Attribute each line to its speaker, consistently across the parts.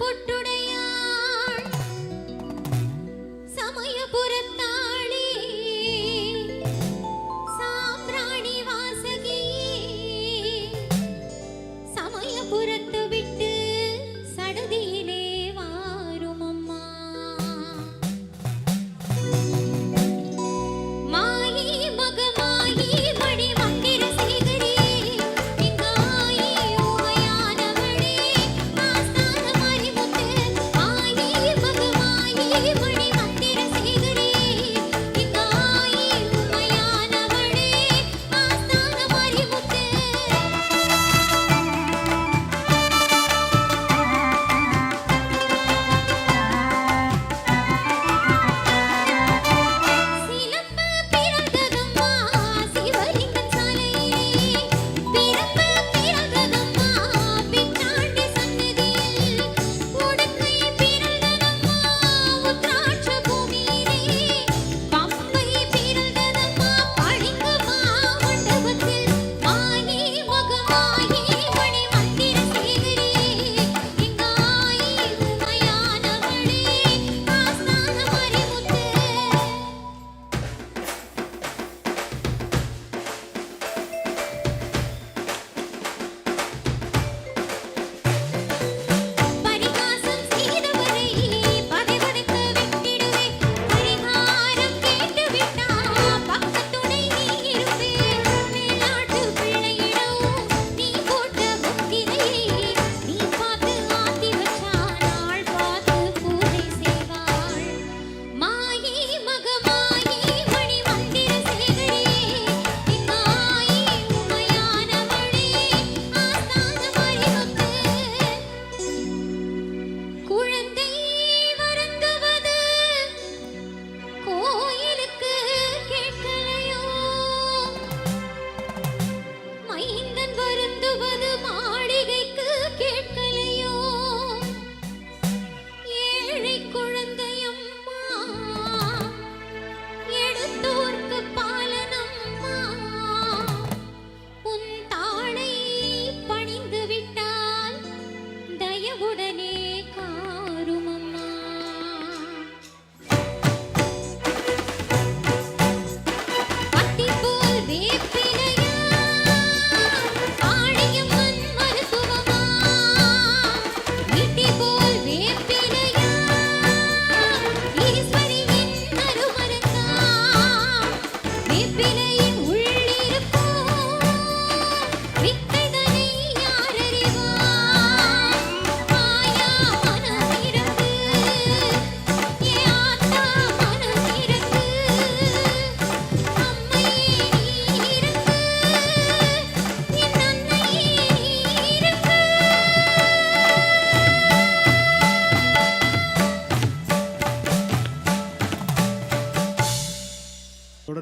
Speaker 1: பொட்டுடையாள். சமயபுரத்தாளே சாம்பிராணி வாசகியே சமயபுரத்து விட்டு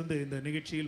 Speaker 2: வந்து இந்த நிகழ்ச்சியில்